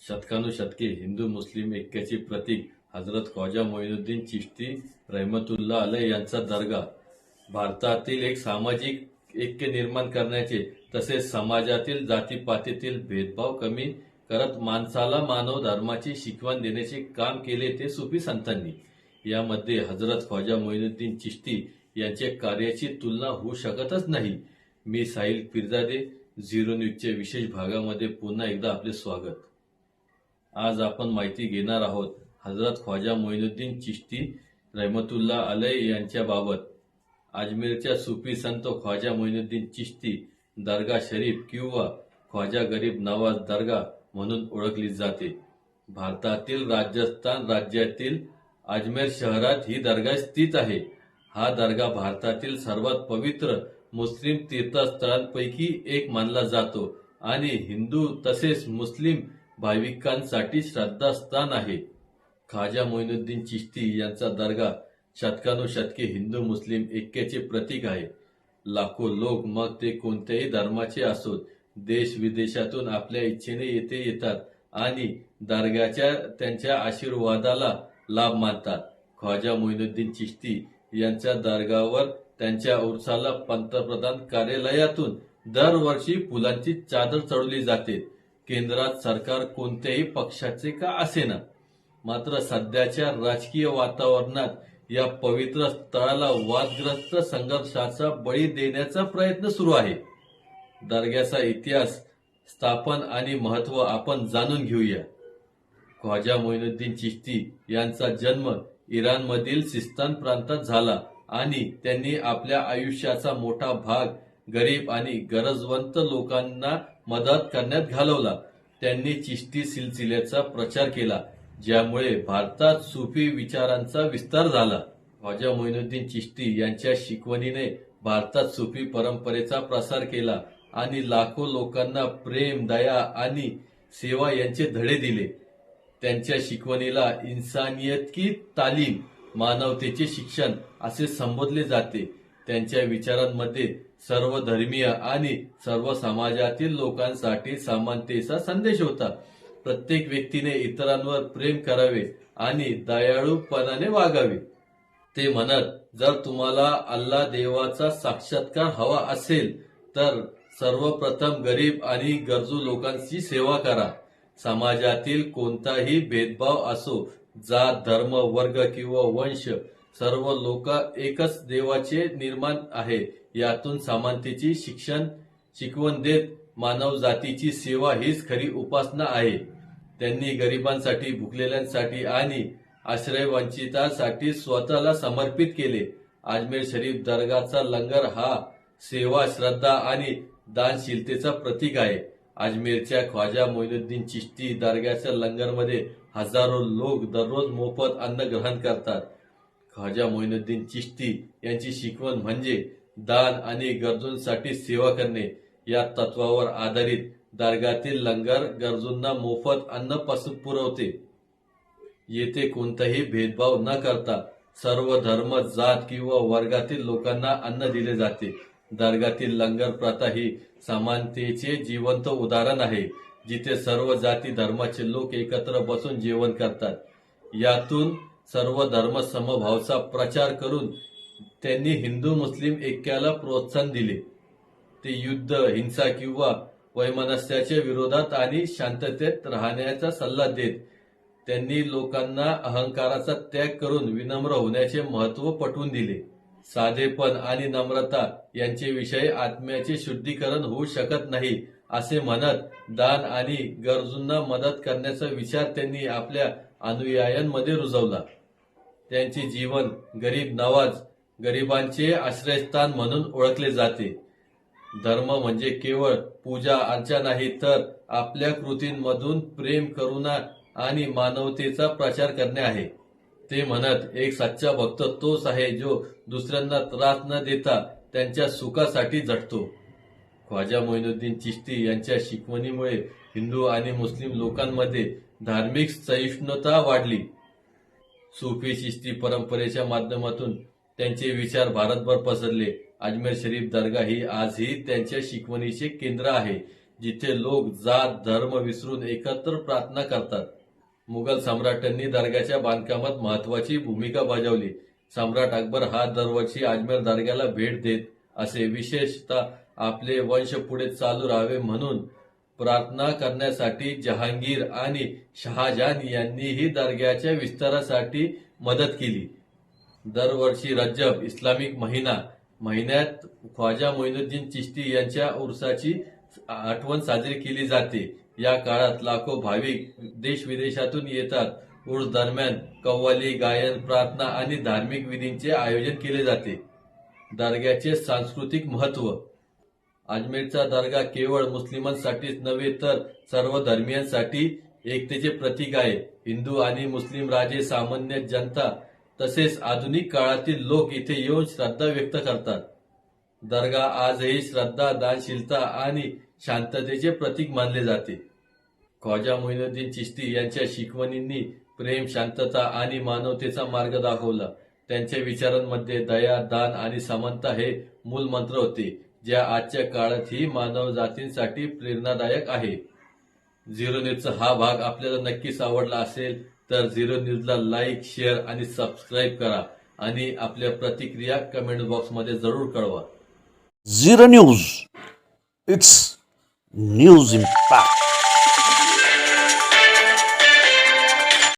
शतकानुशतके हिंदू मुस्लिम ऐक्याचे प्रतीक हजरत ख्वाजा मोहिनुद्दीन चिश्ती रहमतुल्ला अलय यांचा दर्गा. भारतातील एक सामाजिक ऐक्य निर्माण करण्याचे तसेच समाजातील जातीपातीतील भेदभाव कमी करत माणसाला मानव धर्माची शिकवण देण्याचे काम केले ते सुफी संतांनी. यामध्ये हजरत ख्वाजा मोहिनुद्दीन चिश्ती यांच्या कार्याची तुलना होऊ शकतच नाही. मी साहिल पिरजादे झिरो न्यूजच्या विशेष भागामध्ये पुन्हा एकदा आपले स्वागत. आज आपण माहिती घेणार आहोत हजरत ख्वाजा मोहिनुद्दीन चिश्ती रहमतुल्ला अलय यांच्याबाबत अजमेरच्या सुफी संत ख्वाजा मोहिनुद्दीन चिश्ती दर्गा शरीफ किंवा ख्वाजा गरीब नवाज दर्गा म्हणून ओळखली जाते. भारतातील राजस्थान राज्यातील अजमेर शहरात ही दर्गा स्थित आहे. हा दर्गा भारतातील सर्वात पवित्र मुस्लिम तीर्थस्थळांपैकी एक मानला जातो आणि हिंदू तसेच मुस्लिम भाविकांसाठी श्रद्धास्थान आहे. खाजा मोहिनुद्दीन चिश्ती यांचा दर्गा शतकानुशतके हिंदू मुस्लिम ऐक्याचे प्रतीक आहे. लाखो लोक मग ते कोणत्याही धर्माचे असोत देश विदेशातून आपल्या इच्छेने येथे येतात आणि दर्ग्याच्या त्यांच्या आशीर्वादाला लाभ मानतात. ख्वाजा मोहिनुद्दीन चिश्ती यांच्या दर्गावर त्यांच्या उर्साला पंतप्रधान कार्यालयातून दरवर्षी फुलांची चादर चढवली जाते. केंद्रात सरकार कोणत्याही पक्षाचे का असेना. मात्र सध्याच्या राजकीय वातावरणात या पवित्र स्थळाला वादग्रस्त संघर्षाचा बळी देण्याचा प्रयत्न सुरू आहे. दर्ग्याचा इतिहास स्थापन आणि महत्त्व आपण जाणून घेऊया. ख्वाजा मोइनुद्दीन चिश्ती यांचा जन्म इराणमधील सिस्तान प्रांतात झाला आणि त्यांनी आपल्या आयुष्याचा मोठा भाग गरीब आणि गरजवंत लोकांना मदत करण्यात घालवला. त्यांनी चिश्ती सिलसिल्याचा प्रचार केला ज्यामुळे भारतात सुफी विचारांचा विस्तार झाला. ख्वाजा मोहिनुद्दीन चिश्ती यांच्या शिकवणीने भारतात सुफी परंपरेचा प्रसार केला आणि लाखो लोकांना प्रेम दया आणि सेवा यांचे धडे दिले. त्यांच्या शिकवणीला इन्सानियत की तालीम मानवतेचे शिक्षण असे संबोधले जाते. त्यांच्या विचारांमध्ये सर्व धर्मीय आणि सर्व समाजातील लोकांसाठी समानतेचा संदेश होता. प्रत्येक व्यक्तीने इतरांवर प्रेम करावे आणि दयाळूपणाने वागावे. ते म्हणत जर तुम्हाला अल्ला देवाचा साक्षात्कार हवा असेल तर सर्वप्रथम गरीब आणि गरजू लोकांची सेवा करा. समाजातील कोणताही भेदभाव असो जात धर्म वर्ग किंवा वंश सर्व लोक एकच देवाचे निर्माण आहे. यातून समानतेची शिक्षण शिकवण देत मानव जातीची सेवा हीच खरी उपासना आहे. त्यांनी गरिबांसाठी भुकलेल्यांसाठी आणि आश्रयवंचितांसाठी स्वतःला समर्पित केले. अजमेर शरीफ दर्गाचा लंगर हा सेवा श्रद्धा आणि दानशीलतेचा प्रतीक आहे. अजमेरच्या ख्वाजा मोइनुद्दीन चिश्ती दर्ग्याच्या लंगरमध्ये हजारो लोक दररोज मोफत अन्न ग्रहण करतात. ख्वाजा मोहिनुद्दीन चिश्ती यांची शिकवण म्हणजे दान आणि गरजूंसाठी सेवा करणे. या तत्वावर आधारित दर्गातील लंगर गरजूंना मोफत अन्न पुरवते. येथे कोणताही भेदभाव न करता सर्व धर्म जात किंवा वर्गातील लोकांना अन्न दिले जाते. दर्गातील लंगर प्रथा ही समानतेचे जिवंत उदाहरण आहे जिथे सर्व जाती धर्माचे लोक एकत्र बसून जेवण करतात. यातून सर्व धर्म समभावचा प्रचार करून त्यांनी हिंदू मुस्लिम ऐक्याला प्रोत्साहन दिले. ते युद्ध हिंसा किंवा वैमनस्याच्या विरोधात आणि शांततेत राहण्याचा सल्ला देत त्यांनी लोकांना अहंकाराचा त्याग करून विनम्र होण्याचे महत्त्व पटवून दिले. साधेपण आणि नम्रता यांचे विषय आत्म्याचे शुद्धीकरण होऊ शकत नाही असे म्हणत दान आणि गरजूंना मदत करण्याचा विचार त्यांनी आपल्या अनुयायांमध्ये रुजवला. त्यांचे जीवन गरीब नवाज गरिबांचे आश्रयस्थान म्हणून ओळखले जाते. धर्म म्हणजे केवळ पूजा अर्चा नाही तर आपल्या कृतींमधून प्रेम करुणा आणि मानवतेचा प्रचार करणे आहे. ते म्हणत एक सच्चा भक्त तोच आहे जो दुसऱ्यांना त्रास न देता त्यांच्या सुखासाठी झटतो ख्वाजा मोहिनुद्दीन चिश्ती यांच्या शिकवणीमुळे हिंदू आणि मुस्लिम लोकांमध्ये धार्मिक सहिष्णुता वाढली. सुफी शिस्ती परंपरेच्या माध्यमातून त्यांचे विचार भारतभर पसरले. अजमेर शरीफ दर्गा ही आजही त्यांच्या शिकवणीचे केंद्र आहे जिथे लोक जात धर्म विसरून एकत्र प्रार्थना करतात. मुघल सम्राटांनी दर्ग्याच्या बांधकामात महत्वाची भूमिका बजावली. सम्राट अकबर हा दरवर्षी अजमेर दर्ग्याला भेट देत असे विशेषतः आपले वंश पुढे चालू राहावे म्हणून प्रार्थना करण्यासाठी जहांगीर आणि शहाजहान यांनीही दर्ग्याच्या विस्तारासाठी मदत केली. दरवर्षी रज्जब इस्लामिक महिना महिन्यात ख्वाजा मोहिनुद्दीन चिश्ती यांच्या उर्साची आठवण साजरी केली जाते. या काळात लाखो भाविक देश विदेशातून येतात. उर्स दरम्यान कव्वाली गायन प्रार्थना आणि धार्मिक विधींचे आयोजन केले जाते. दर्ग्याचे सांस्कृतिक महत्त्व अजमेरचा दर्गा केवळ मुस्लिमांसाठीच नव्हे तर सर्व धर्मियांसाठी एकतेचे प्रतीक आहे. हिंदू आणि मुस्लिम राजे सामान्य जनता तसेच आधुनिक काळातील लोक इथे येऊन श्रद्धा व्यक्त करतात. दर्गा आजही श्रद्धा दानशीलता आणि शांततेचे प्रतीक मानले जाते. ख्वाजा मोहिनुद्दीन चिश्ती यांच्या शिकवणींनी प्रेम शांतता आणि मानवतेचा मार्ग दाखवला. त्यांच्या विचारांमध्ये दया दान आणि समानता हे मूल मंत्र होते. ज्या आजच्या काळातही मानव जातींसाठी प्रेरणादायक आहे. झिरो न्यूजचा हा भाग आपल्याला नक्कीच आवडला असेल तर झिरो न्यूजला लाईक शेअर आणि सबस्क्राईब करा आणि आपल्या प्रतिक्रिया कमेंट बॉक्समध्ये जरूर कळवा. Zero news. It's news impact.